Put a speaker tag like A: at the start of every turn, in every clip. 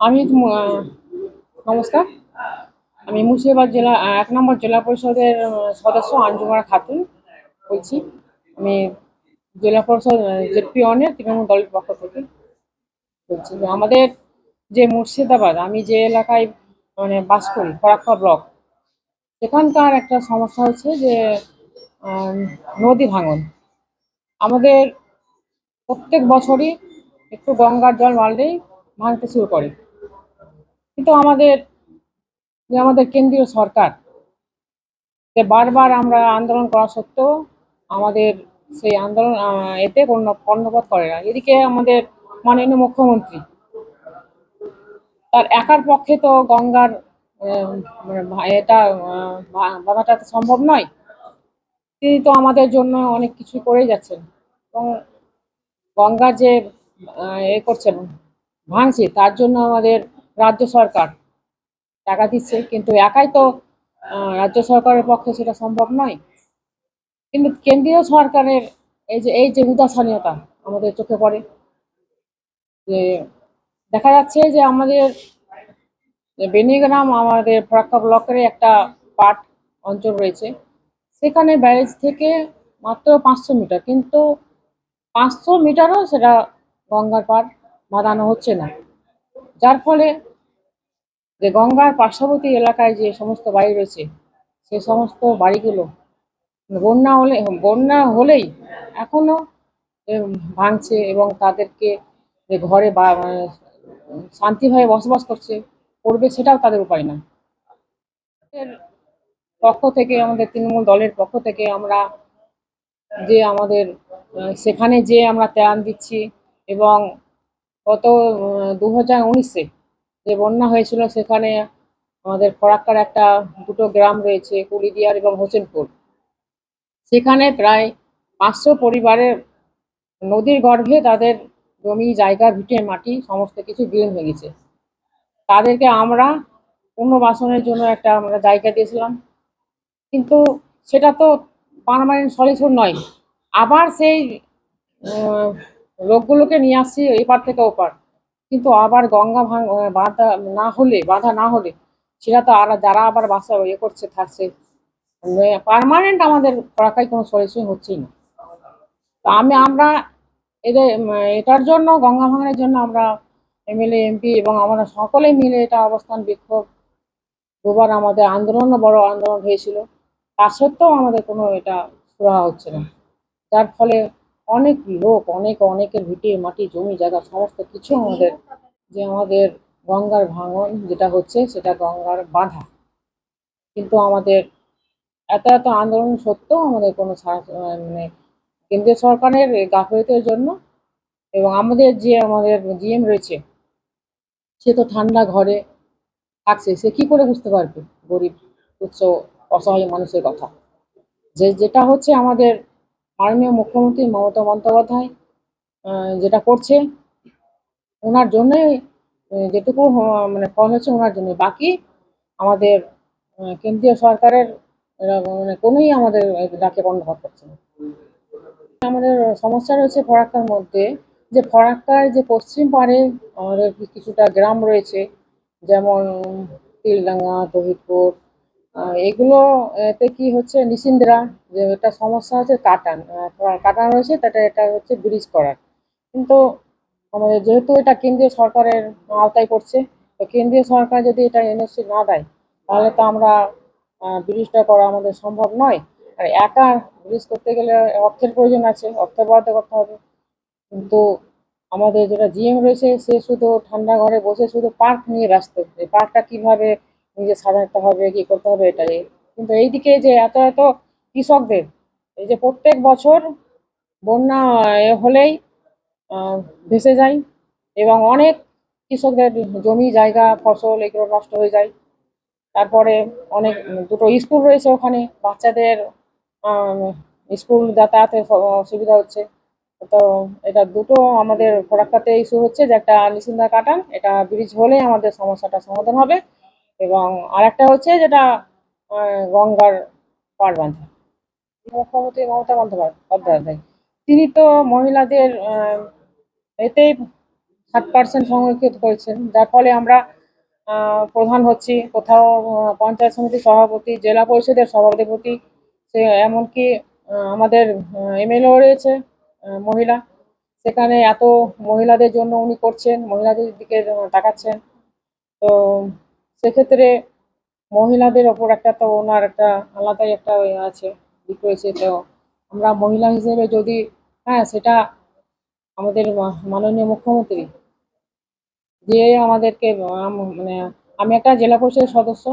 A: আমি নমস্কার। আমি মুর্শিদাবাদ জেলা এক নম্বর জেলা পরিষদের সদস্য আঞ্জুমারা খাতুন বলছি। আমি জেলা পরিষদ জেডপি অনের তৃণমূল দলের পক্ষ থেকে বলছি আমাদের যে মুর্শিদাবাদ, আমি যে এলাকায় মানে বাস করি ফরাক্কা ব্লক, সেখানকার একটা সমস্যা হচ্ছে যে নদী ভাঙন। আমাদের প্রত্যেক বছরই একটু গঙ্গার জল মারলেই ভাঙতে শুরু করে। কিন্তু আমাদের, যে আমাদের কেন্দ্রীয় সরকার, যে বারবার আমরা আন্দোলন করা সত্ত্বেও আমাদের সেই আন্দোলন এতে কোনো কর্ণপাত করে না। এদিকে আমাদের মাননীয় মুখ্যমন্ত্রী, তার একার পক্ষে তো গঙ্গার মানে এটা বাধাটা তো সম্ভব নয়। তিনি তো আমাদের জন্য অনেক কিছু করেই যাচ্ছেন। এবং গঙ্গা যে এ করছে ভাঙছে, তার জন্য আমাদের রাজ্য সরকার টাকা দিচ্ছে, কিন্তু একাই তো রাজ্য সরকারের পক্ষে সেটা সম্ভব নয়। কিন্তু কেন্দ্রীয় সরকারের এই যে এই যে উদাসনীয়তা আমাদের চোখে পড়ে, যে দেখা যাচ্ছে যে আমাদের বেনিগ্রাম আমাদের ফরাক্কা ব্লকের একটা পার্ট অঞ্চল রয়েছে। সেখানে ব্যারেজ থেকে মাত্র পাঁচশো মিটার, কিন্তু পাঁচশো মিটারও সেটা গঙ্গার পার বাঁধানো হচ্ছে না। যার ফলে যে গঙ্গার পার্শ্ববর্তী এলাকায় যে সমস্ত বাড়ি রয়েছে সে সমস্ত বাড়িগুলো বন্যা হলে বন্যা হলেই এখনও এম, ভাঙছে এবং তাদেরকে যে ঘরে বা শান্তিভাবে বসবাস করছে করবে সেটাও তাদের উপায় না। পক্ষ থেকে আমাদের তৃণমূল দলের পক্ষ থেকে আমরা যে আমাদের সেখানে যে আমরা ত্রাণ দিচ্ছি এবং গত দু হাজার উনিশে যে বন্যা হয়েছিল সেখানে আমাদের ফরাক্কার একটা দুটো গ্রাম রয়েছে, কুলিদিয়ার এবং হোসেনপুর। সেখানে প্রায় পাঁচশো পরিবারের নদীর গর্ভে তাদের জমি, জায়গা, ভিটে, মাটি, সমস্ত কিছু বিলীন হয়ে গেছে। তাদেরকে আমরা পুনর্বাসনের জন্য একটা আমরা জায়গা দিয়েছিলাম। কিন্তু সেটা তো পার্মানেন্ট সলিউশন নয়। আবার সেই লোকগুলোকে নিয়ে আসছি এপার থেকে ওপার। কিন্তু আবার গঙ্গা ভাঙ বাঁধা না হলে, বাঁধা না হলে সেটা তো আর, যারা আবার বাসা ইয়ে করছে, থাকছে পার্মানেন্ট আমাদের ফরাকায় কোনো সলিউশন হচ্ছেই না। তা আমি, আমরা এদের এটার জন্য, গঙ্গা ভাঙনের জন্য আমরা এমএলএ, এমপি এবং আমরা সকলে মিলে এটা অবস্থান বিক্ষোভ, দুবার আমাদের আন্দোলনও বড় আন্দোলন হয়েছিল। তা সত্ত্বেও আমাদের কোনো এটা সুরাহা হচ্ছে না। যার ফলে অনেক লোক, অনেক, অনেকের ভিটে, মাটি, জমি, জায়গা, সমস্ত কিছু আমাদের, যে আমাদের গঙ্গার ভাঙন যেটা হচ্ছে, সেটা গঙ্গার বাধা। কিন্তু আমাদের এত এত আন্দোলন সত্ত্বেও আমাদের কোনো মানে কেন্দ্রীয় সরকারের গাফিলতির জন্য এবং আমাদের যে আমাদের জিএম রয়েছে, সে তো ঠান্ডা ঘরে থাকছে। সে কি করে বুঝতে পারবে গরিব উচ্চ অসহায় মানুষের কথা? যে, যেটা হচ্ছে আমাদের মাননীয় মুখ্যমন্ত্রী মমতা বন্দ্যোপাধ্যায় যেটা করছে ওনার জন্যই আহ, যেটুকু মানে ফল হচ্ছে ওনার জন্য। বাকি আমাদের কেন্দ্রীয় সরকারের মানে কোনোই আমাদের ডাকে কর্ণপাত করছে না। আমাদের সমস্যা রয়েছে ফরাক্কার মধ্যে যে ফরাক্কার যে পশ্চিম পাড়ে আমাদের কিছুটা গ্রাম রয়েছে যেমন তিলডাঙ্গা তহিদপুর এগুলো, এতে কি হচ্ছে, নিশিন্দ্রা যে একটা সমস্যা হচ্ছে কাটান। কাটান রয়েছে, তাতে এটা হচ্ছে ব্রিজ করার। কিন্তু আমাদের যেহেতু এটা কেন্দ্রীয় সরকারের আওতায় পড়ছে, তো কেন্দ্রীয় সরকার যদি এটা এনওসি না দেয়, তাহলে তো আমরা ব্রিজটা করা আমাদের সম্ভব নয়। আর একা ব্রিজ করতে গেলে অর্থের প্রয়োজন আছে, অর্থ বরাদ্দ করতে হবে। কিন্তু আমাদের যেটা জিএম রয়েছে, সে শুধু ঠান্ডা ঘরে বসে শুধু পার্ক নিয়ে ব্যস্ত। পার্কটা কীভাবে নিজে সাজাতে হবে, কি করতে হবে এটাই কিন্তু এইদিকে যে এত এত কৃষকদের, এই যে প্রত্যেক বছর বন্যা হলেই ভেসে যায় এবং অনেক কৃষকদের জমি, জায়গা, ফসল এগুলো নষ্ট হয়ে যায়। তারপরে অনেক দুটো স্কুল রয়েছে ওখানে, বাচ্চাদের স্কুল যাতায়াতের স- অসুবিধা হচ্ছে। তো এটা দুটো আমাদের ফরাক্কাতে ইস্যু হচ্ছে যে একটা নিশিন্দা কাটান, এটা ব্রিজ হলে আমাদের সমস্যাটা সমাধান হবে। এবং আরেকটা হচ্ছে যেটা গঙ্গার পাড় বাঁধা। মুখ্যমন্ত্রী মমতা বন্দ্যোপাধ্যায়। তিনি তো মহিলাদের এতেই ষাট পার্সেন্ট সংরক্ষিত করেছেন। যার ফলে আমরা প্রধান হচ্ছি কোথাও পঞ্চায়েত সমিতির সভাপতি, জেলা পরিষদের সভাপতি, সে এমনকি আমাদের এমএলএও রয়েছে মহিলা। সেখানে এত মহিলাদের জন্য উনি করছেন, মহিলাদের দিকে তাকাচ্ছেন। তো সেক্ষেত্রে মহিলাদের ওপর একটা তো ওনার একটা আলাদাই একটা আছে, দিক রয়েছে। তো আমরা মহিলা হিসেবে যদি হ্যাঁ সেটা আমাদের মাননীয় মুখ্যমন্ত্রী, যে আমাদেরকে, আম- মানে আমি একটা জেলা পরিষদের সদস্য,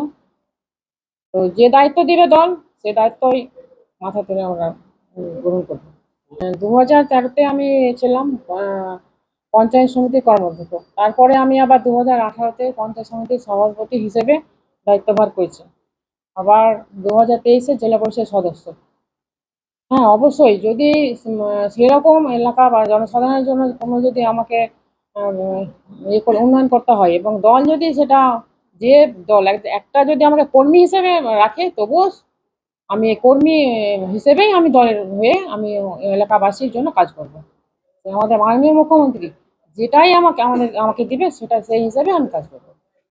A: তো যে দায়িত্ব দিবে দল, সে দায়িত্বই মাথা তুলে আমরা গ্রহণ করব। দু হাজার তেরোতে আমি ছিলাম পঞ্চায়েত সমিতির কর্মাধ্যক্ষ। তারপরে আমি আবার দু হাজার আঠারোতে পঞ্চায়েত সমিতির সভাপতি হিসেবে দায়িত্বভার করেছি। আবার দু হাজার তেইশে জেলা পরিষদের সদস্য। হ্যাঁ অবশ্যই যদি সেরকম এলাকা বা জনসাধারণের জন্য কোনো যদি আমাকে ইয়ে করে উন্নয়ন করতে হয় এবং দল যদি সেটা, যে দল এক- একটা যদি আমাকে কর্মী হিসেবে রাখে, তবুও আমি কর্মী হিসেবেই আমি দলের হয়ে আমি এলাকাবাসীর জন্য কাজ করব। আমাদের মাননীয় মুখ্যমন্ত্রী। যেটাই আমাকে আমাদের আমাকে দিবে সেটা সেই হিসাবে আমি কাজ করব।